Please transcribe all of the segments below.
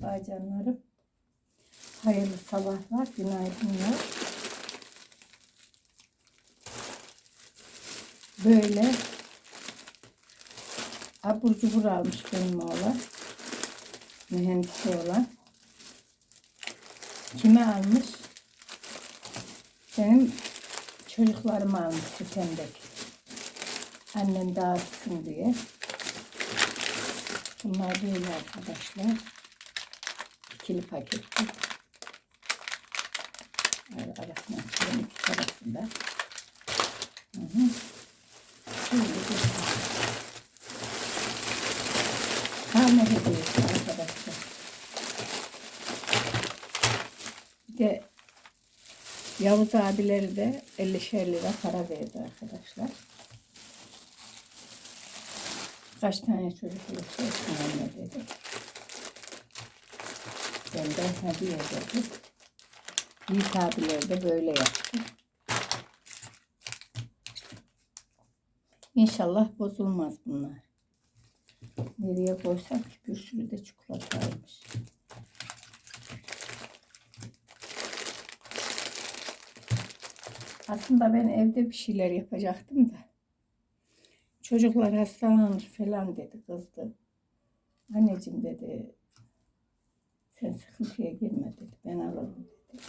Merhaba canlarım. Hayırlı sabahlar, günaydınlar. Böyle abur cubur almış benim oğlan. Mühendisi olan. Kime almış? Benim çocuklarım almış sütendeki. Annem dağıtsın diye. Bunlar böyle arkadaşlar. İkili paketli. Böyle arasına açıyorum iki tarafında. Hı hı. Şöyle. Karne hediyesi arkadaşlar. Bir de Yavuz abileri de 50'şer lira para verdi arkadaşlar. Kaç tane çocuk olursa dedi. Ben de hediye dedim. Yiğit abiler de böyle yaptı. İnşallah bozulmaz bunlar. Nereye koysak bir sürü de çikolataymış. Aslında ben evde bir şeyler yapacaktım da. Çocuklar hastalanır falan dedi kızdı. Anneciğim dedi sen sıkıntıya girme dedi. Ben alırım dedi.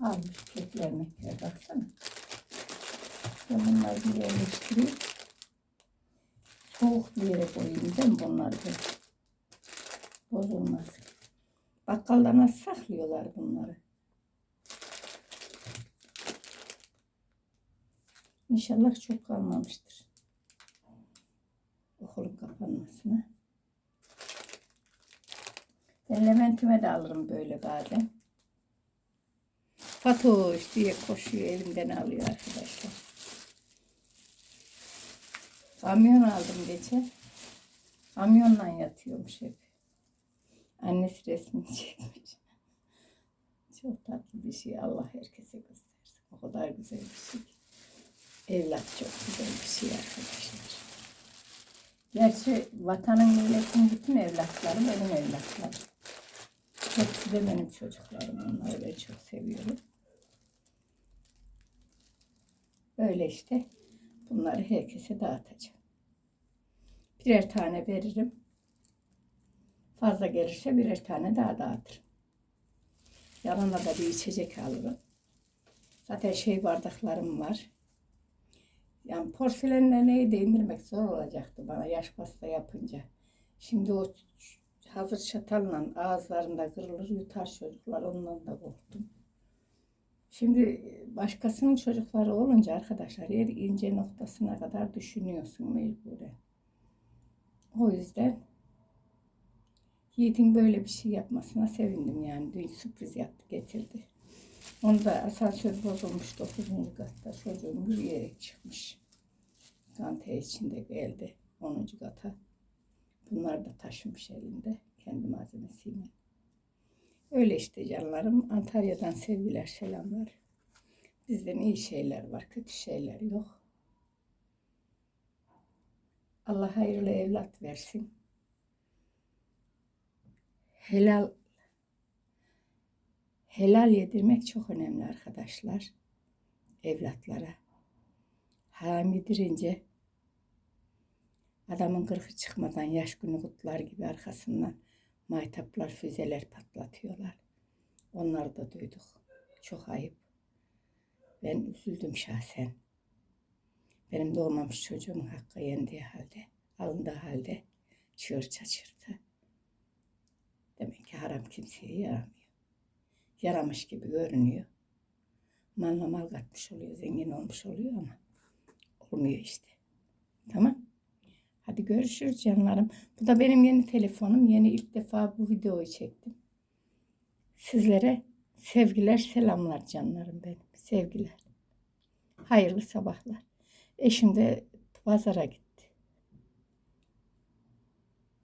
Almış kekler mekler baksana. Ben bunları bir yerleştireyim. Soğuk bir yere koyayım değil mi bunları da? Bozulmaz. Bakkalda nasıl saklıyorlar bunları? İnşallah çok kalmamıştır. Okulun kapanmasına. Ben Levent'ime de alırım böyle bazen. Fatoş diye koşuyor elimden alıyor arkadaşlar. Kamyon aldım geçen. Kamyonla yatıyormuş hep. Annesi resmini çekmiş. Çok tatlı bir şey. Allah herkese göstersin. O kadar güzel bir şey. Evlat çok güzel bir şey arkadaşlar. Gerçi vatanın milletin bütün evlatları benim evlatlarım. Hepsi de benim çocuklarım. Onları ben çok seviyorum. Böyle işte. Bunları herkese dağıtacağım. Birer tane veririm. Fazla gelirse birer tane daha dağıtırım. Yanına da bir içecek alırım. Zaten şey bardaklarım var. Yani porselenle neyi değindirmek zor olacaktı bana yaş pasta yapınca. Şimdi o hazır çatalla ağızlarında kırılır yutar çocuklar ondan da korktum. Şimdi başkasının çocukları olunca arkadaşlar her ince noktasına kadar düşünüyorsun mecburen. O yüzden Yiğit'in böyle bir şey yapmasına sevindim yani. Dün sürpriz yaptı getirdi. Onu da asansör bozulmuş 9. katta çocuğum yürüyerek çıkmış. Kante içinde geldi 10. kata. Bunlar da taşımış elinde kendi malzemesiyle. Öyle işte canlarım. Antalya'dan sevgiler, selamlar. Bizden iyi şeyler var, kötü şeyler yok. Allah hayırlı evlat versin. Helal helal yedirmek çok önemli arkadaşlar. Evlatlara. Haram yedirince adamın kırkı çıkmadan yaş günü kutlar gibi arkasından maytaplar, füzeler patlatıyorlar. Onları da duyduk. Çok ayıp. Ben üzüldüm şahsen. Benim doğmamış çocuğumun hakkı yendiği halde, alındığı halde çığır çaçırdı. Demek ki haram kimseye yaramıyor. Yaramış gibi görünüyor. Malla mal katmış oluyor, zengin olmuş oluyor ama olmuyor işte. Tamam. Hadi görüşürüz canlarım. Bu da benim yeni telefonum. Yeni ilk defa bu videoyu çektim. Sizlere sevgiler, selamlar canlarım benim. Sevgiler. Hayırlı sabahlar. Eşim de pazara gitti.